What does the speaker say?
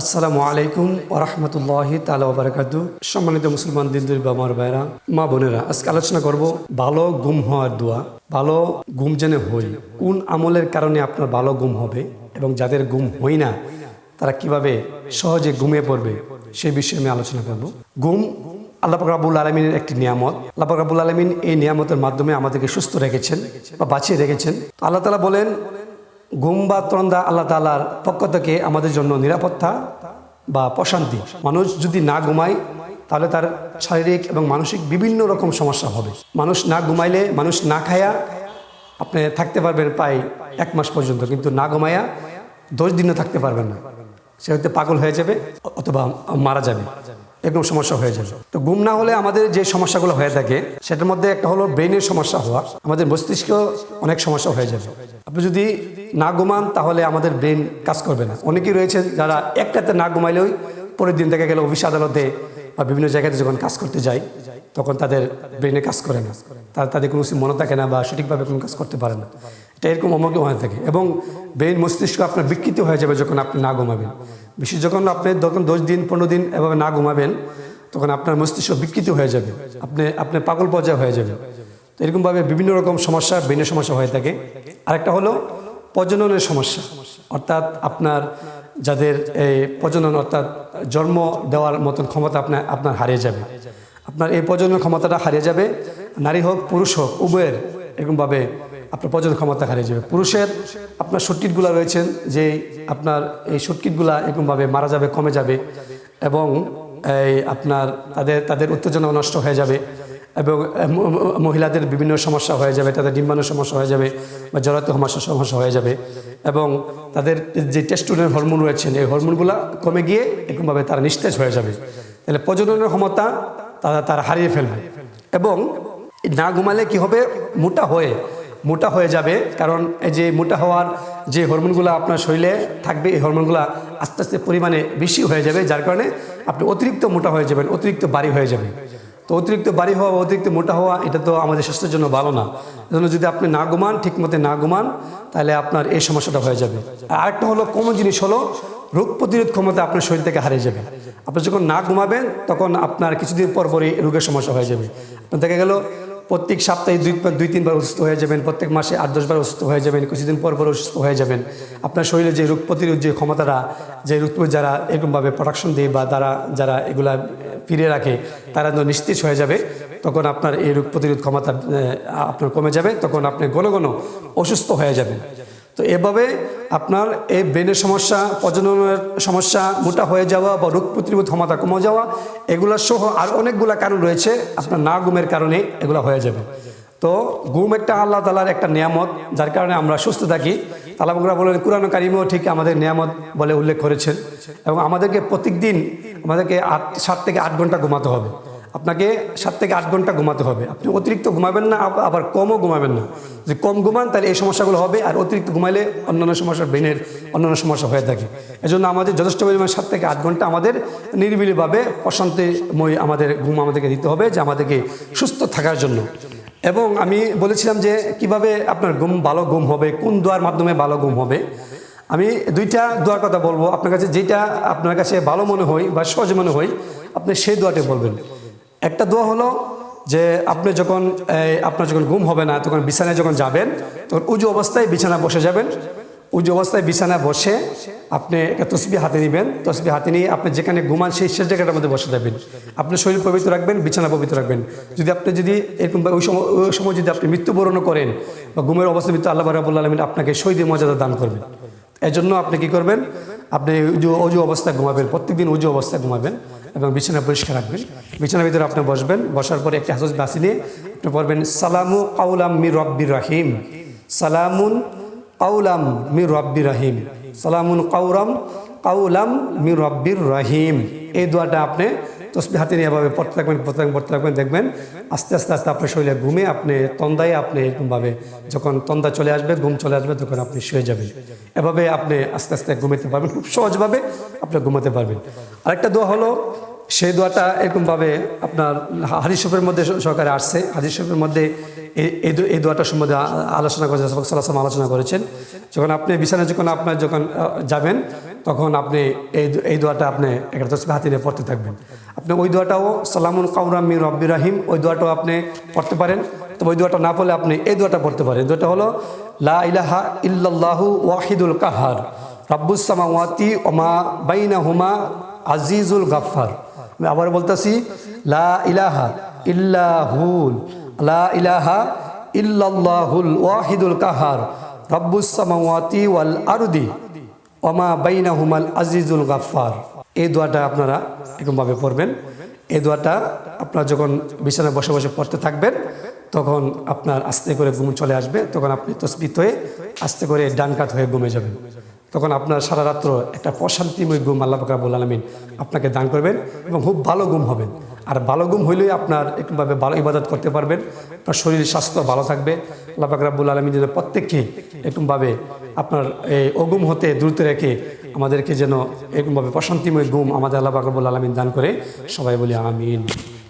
আসসালামু আলাইকুম ওরহমতুল্লাহি তালা বারাকাতু। সম্মানিত মুসলমান দিনদুর বামার ভাইরা, মা বোনেরা, আজকে আলোচনা করব ভালো গুম হওয়ার দোয়া। ভালো গুম যেন হই কোন আমলের কারণে আপনার ভালো গুম হবে এবং যাদের গুম হই না, তারা কীভাবে সহজে ঘুমিয়ে পড়বে সেই বিষয়ে আমি আলোচনা করব। গুম আল্লাহ রাবুল আলমিনের একটি নিয়ামত। আল্লাহ রাবুল আলমিন এই নিয়ামতের মাধ্যমে আমাদেরকে সুস্থ রেখেছেন বা বাঁচিয়ে রেখেছেন। আল্লাহ তালা বলেন ঘুম বা তরন্দা আল্লাহ তালার পক্ষ থেকে আমাদের জন্য নিরাপত্তা বা প্রশান্তি। মানুষ যদি না ঘুমায়, তাহলে তার শারীরিক এবং মানসিক বিভিন্ন রকম সমস্যা হবে। মানুষ না ঘুমাইলে, মানুষ না খায়া আপনি থাকতে পারবেন প্রায় এক মাস পর্যন্ত। কিন্তু না ঘুমায়া দশ দিনও থাকতে পারবেন না। সে হয়তো পাগল হয়ে যাবে অথবা মারা যাবে। এরকম সমস্যা হয়ে যাবে। তো ঘুম না হলে আমাদের যে সমস্যাগুলো হয়ে থাকে, সেটার মধ্যে একটা হলো ব্রেনের সমস্যা হওয়া। আমাদের মস্তিষ্ক অনেক সমস্যা হয়ে যাবে। আপনি যদি না ঘুমান, তাহলে আমাদের ব্রেন কাজ করবে না। অনেকেই রয়েছে যারা একটাতে না ঘুমাইলেও পরের দিন থেকে গেলে অফিস, আদালতে বা বিভিন্ন জায়গাতে যখন কাজ করতে যায়, তখন তাদের ব্রেনে কাজ করে না। তার, তাদের কোনো মনে থাকে না বা সঠিকভাবে কোনো কাজ করতে পারে না। এটা এরকম অমুক হয়ে থাকে এবং ব্রেন মস্তিষ্ক আপনার বিকৃত হয়ে যাবে যখন আপনি না ঘুমাবেন। বিশেষ যখন আপনি যখন দশ দিন, পনেরো দিন এভাবে না ঘুমাবেন, তখন আপনার মস্তিষ্ক বিকৃত হয়ে যাবে। আপনি আপনি পাগল পর্যায়ে হয়ে যাবে তো এরকমভাবে বিভিন্ন রকম সমস্যা, ব্রেনের সমস্যা হয়ে থাকে। আরেকটা হলো প্রজননের সমস্যা। অর্থাৎ আপনার যাদের এই প্রজনন অর্থাৎ জন্ম দেওয়ার মতন ক্ষমতা আপনার আপনার হারিয়ে যাবে। আপনার এই প্রজনন ক্ষমতাটা হারিয়ে যাবে, নারী হোক, পুরুষ হোক, উভয়ের এরকমভাবে আপনার প্রজনন ক্ষমতা হারিয়ে যাবে। পুরুষের আপনার সুটকিটগুলো রয়েছেন, যে আপনার এই সুটকিটগুলা এরকমভাবে মারা যাবে, কমে যাবে এবং এই আপনার তাদের তাদের উত্তেজনা নষ্ট হয়ে যাবে। এবং মহিলাদের বিভিন্ন সমস্যা হয়ে যাবে, তাদের ডিম্বাণুর সমস্যা হয়ে যাবে বা জড়াতে সমস্যা সমস্যা হয়ে যাবে এবং তাদের যে টেস্টোনের হরমোন রয়েছেন এই হরমোনগুলো কমে গিয়ে এরকমভাবে তারা নিস্তেজ হয়ে যাবে। তাহলে প্রজননের ক্ষমতা তারা তারা হারিয়ে ফেলবে। এবং না ঘুমালে কি হবে? মোটা হয়ে মোটা হয়ে যাবে। কারণ এই যে মোটা হওয়ার যে হরমোনগুলো আপনার শরীরে থাকবে, এই হরমোনগুলো আস্তে আস্তে পরিমাণে বেশি হয়ে যাবে। যার কারণে আপনি অতিরিক্ত মোটা হয়ে যাবেন, অতিরিক্ত বাড়ি হয়ে যাবেন। তো অতিরিক্ত বাড়ি হওয়া বা অতিরিক্ত মোটা হওয়া, এটা তো আমাদের স্বাস্থ্যের জন্য ভালো না। এজন্য যদি আপনি না ঘুমান ঠিক মতো না ঘুমান, তাহলে আপনার এই সমস্যাটা হয়ে যাবে। আর আরেকটা হলো কমন জিনিস হলো, রোগ প্রতিরোধ ক্ষমতা আপনার শরীর থেকে হারিয়ে যাবে। আপনি যখন না ঘুমাবেন, তখন আপনার কিছুদিন পর পরই রোগের সমস্যা হয়ে যাবে। দেখা গেল, প্রত্যেক সপ্তাহে দুই দুই, তিনবার অসুস্থ হয়ে যাবেন, প্রত্যেক মাসে আট দশবার অসুস্থ হয়ে যাবেন, কিছুদিন পর পর অসুস্থ হয়ে যাবেন। আপনার শরীরে যে রোগ প্রতিরোধ যে ক্ষমতাটা যে রোগ যারা এরকমভাবে প্রোডাকশন দিয়ে বা তারা, যারা এগুলা ফিরে রাখে, তারা যেন নিস্তেজ হয়ে যাবে। তখন আপনার এই রোগ প্রতিরোধ ক্ষমতা আপনার কমে যাবে, তখন আপনি ঘন ঘন অসুস্থ হয়ে যাবেন। তো এভাবে আপনার এই ব্রেনের সমস্যা প্রজননের সমস্যা, মোটা হয়ে যাওয়া বা রোগ প্রতিরোধ ক্ষমতা কমে যাওয়া, এগুলো সহ আর অনেকগুলা কারণ রয়েছে, আপনার না ঘুমের কারণে এগুলো হয়ে যাবে। তো ঘুম একটা আল্লাহ তালার একটা নিয়ামত, যার কারণে আমরা সুস্থ থাকি। বকরা বলেন কোরআন কারিমেও ঠিক আমাদের নিয়ামত বলে উল্লেখ করেছেন এবং আমাদেরকে প্রত্যেক দিন আমাদেরকে আট, সাত থেকে আট ঘণ্টা ঘুমাতে হবে। আপনাকে সাত থেকে আট ঘণ্টা ঘুমাতে হবে। আপনি অতিরিক্ত ঘুমাবেন না আবার কমও ঘুমাবেন না। যদি কম ঘুমান, তাহলে এই সমস্যাগুলো হবে, আর অতিরিক্ত ঘুমাইলে অন্যান্য সমস্যা ব্রেনের অন্যান্য সমস্যা হয়ে থাকে। এজন্য আমাদের যথেষ্ট পরিমাণ সাত থেকে আট ঘণ্টা আমাদের নিরিবিলিভাবে প্রশান্তিময় আমাদের ঘুম আমাদেরকে দিতে হবে, যে আমাদেরকে সুস্থ থাকার জন্য। এবং আমি বলেছিলাম যে কীভাবে আপনার গুম ভালো গুম হবে, কোন দোয়ার মাধ্যমে ভালো গুম হবে। আমি দুইটা দোয়ার কথা বলব। আপনার কাছে যেটা আপনার কাছে ভালো মনে হয় বা সহজ মনে হয়, আপনি সেই দোয়াটি বলবেন। একটা দোয়া হলো যে আপনি যখন আপনার যখন ঘুম হবে না, তখন বিছানায় যখন যাবেন, তখন উজু অবস্থায় বিছানা বসে যাবেন। উজু অবস্থায় বিছানায় বসে আপনি একটা তসবি হাতে নেবেন। তসবি হাতে নিয়ে আপনি যেখানে ঘুমান সেই শেষ জায়গাটার মধ্যে বসে যাবেন আপনি শরীর পবিত্র রাখবেন, বিছানা পবিত্র রাখবেন। যদি আপনি যদি এরকম ওই সময় ওই সময় যদি আপনি মৃত্যুবরণ করেন বা ঘুমের অবস্থা মৃত্যু, আল্লাহ রাবুল্লাহ আলমিন আপনাকে শহীদের মর্যাদা দান করবেন এজন্য আপনি কি করবেন? আপনি অজু অবস্থায় ঘুমাবেন। প্রত্যেকদিন উজু অবস্থায় ঘুমাবেন এবং বিছানা পরিষ্কার রাখবেন। বিছানার ভিতরে আপনি বসবেন। বসার পরে একটি হাসুস বাসি নিয়ে আপনি পড়বেন, সালামু কাউলাম মি রব্বির রাহিম। সালামুন কাউলাম মির রব্বির রাহিম। সালামুন কাউরাম, কাউলাম মির রব্বির রাহিম। এই দোয়াটা আপনি তসবি হাতে নিয়ে এভাবে পড়তে থাকবেন পড়তে থাকবেন পড়তে থাকবেন, দেখবেন আস্তে আস্তে আস্তে আপনার শরীরে ঘুমে আপনি তন্দায় আপনি এরকমভাবে যখন তন্দা চলে আসবে, ঘুম চলে আসবে, তখন আপনি শুয়ে যাবেন। এভাবে আপনি আস্তে আস্তে ঘুমাতে পারবেন, খুব সহজভাবে আপনি ঘুমাতে পারবেন। আরেকটা দোয়া হলো সেই দোয়াটা এরকমভাবে আপনার হাদিস শরীফের মধ্যে সহকারে আসছে। হাদিস শরীফের মধ্যে এই- এই দো- এই দোয়াটার সম্বন্ধে আলোচনা করেছেন সাল্লাম আলোচনা করেছেন। যখন আপনি বিছানা যখন আপনার যখন যাবেন, তখন আপনি এই এই দোয়াটা আপনি একটা তসবি হাতে পড়তে থাকবেন। আপনি ওই দোয়াটাও সালামুন কাউরামি রব্বি রাহিম, ওই দোয়াটাও আপনি পড়তে পারেন। তো ওই দোয়াটা না পড়লে আপনি এই দোয়াটা পড়তে পারেন। দোয়াটা হলো, লা ইলাহা ইল্লাল্লাহু ওয়াহিদুল কাহার, রাব্বুস সামাওয়াতি ওমা বাইনা হুমা আজিজুল গাফফার। আমি আবার বলতেছি, লা ইলাহা ইল্লাহুল, লা ইলাহা ইল্লাল্লাহুল ওয়াহিদুল কাহার, রব্বুস সামাওয়াতি ওয়াল আরদি, ওমা বাইনা হুমাল আজিজুল গাফফার। এই দোয়াটা আপনারা এরকমভাবে পড়বেন। এই দোয়াটা আপনার যখন বিছানায় বসে বসে পড়তে থাকবেন, তখন আপনার আস্তে করে ঘুম চলে আসবে, তখন আপনি তসবিত হয়ে আস্তে করে ডান কাত হয়ে ঘুমে যাবেন তখন আপনার সারা রাত্র একটা প্রশান্তিময় ঘুম আল্লাহ ফাকরাবুল আলমিন আপনাকে দান করবেন এবং খুব ভালো ঘুম হবেন। আর ভালো ঘুম হইলেই আপনার একটুভাবে ভালো ইবাদত করতে পারবেন, আপনার শরীর স্বাস্থ্য ভালো থাকবে। আল্লাহ ফাকরাবুল আলমিন যেন প্রত্যেককে এরকমভাবে আপনার এই অগুম হতে দ্রুত রেখে আমাদেরকে যেন এরকমভাবে প্রশান্তিময় ঘুম আমাদের আল্লাহ ফাকরাবুল আলমিন দান করে। সবাই বলি আমিন।